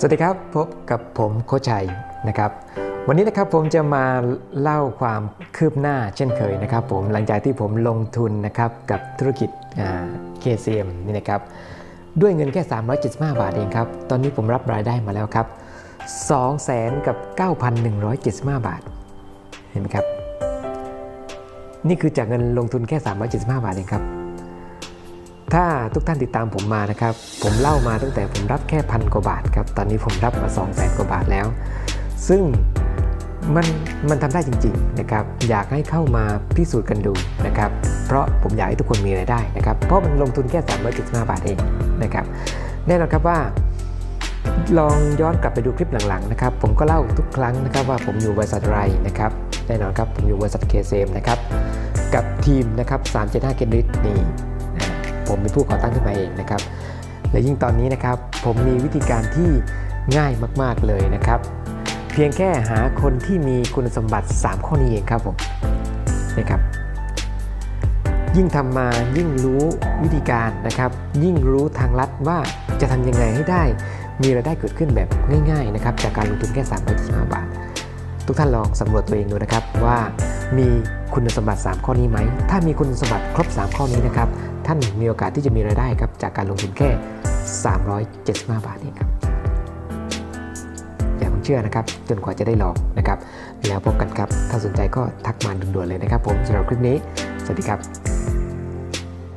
สวัสดีครับพบกับผมโคชัยนะครับ วันนี้นะครับผมจะมาเล่าความคืบหน้าเช่นเคยนะครับ ผมหลังจากที่ผมลงทุนนะครับกับธุรกิจอ่า KCM นี่นะครับด้วยเงินแค่ 375 บาทเองครับ ตอนนี้ผมรับรายได้มาแล้วครับ2แสนกับ 9,175 บาท เห็นไหมครับ นี่คือจากเงินลงทุนแค่ 375 บาทเองครับ ถ้าทุกท่านติดตามผมมานะครับ ผมเล่ามาตั้งแต่ผมรับแค่พันกว่าบาทครับ ตอนนี้ผมรับมา2 0 0แสนกว่าบาทแล้ว ซึ่งมันมันทำได้จริงๆนะครับ อยากให้เข้ามาพิสูจน์กันดูนะครับ เพราะผมอยากให้ทุกคนมีรายได้นะครับ เพราะมันลงทุนแค่375บาทเองนะครับ แน่นอนครับว่าลองย้อนกลับไปดูคลิปหลังๆนะครับ ผมก็เล่าทุกครั้งนะครับว่าผมอยู่บริษัทอะไรนะครับ แน่นอนครับผมอยู่บริษัทเคเซมนะครับ กับทีมนะครับ375เกนริทนี่ ผมเป็นผู้ก่อตั้งขึ้นมาเองนะครับ และยิ่งตอนนี้นะครับผมมีวิธีการที่ง่ายมาก ๆเลยนะครับ เพียงแค่หาคนที่มีคุณสมบัติ 3 ข้อนี้เองครับผมนะครับยิ่งทำมายิ่งรู้วิธีการนะครับ ยิ่งรู้ทางลัดว่าจะทำยังไงให้ได้ มีรายได้เกิดขึ้นแบบง่ายๆนะครับจากการลงทุนแค่375บาท ทุกท่านลองสำรวจตัวเองดูนะครับว่ามี คุณสมบัติ 3 ข้อนี้ไหม ถ้ามีคุณสมบัติครบ 3 ข้อนี้นะครับ ท่านมีโอกาสที่จะมีรายได้ครับจากการลงทุนแค่ 375 บาทเองครับ อย่าเพิ่งเชื่อนะครับ จนกว่าจะได้ลองนะครับ แล้วพบกันครับ ถ้าสนใจก็ทักมาด่วนๆเลยนะครับ ผมสำหรับคลิปนี้ สวัสดีครับ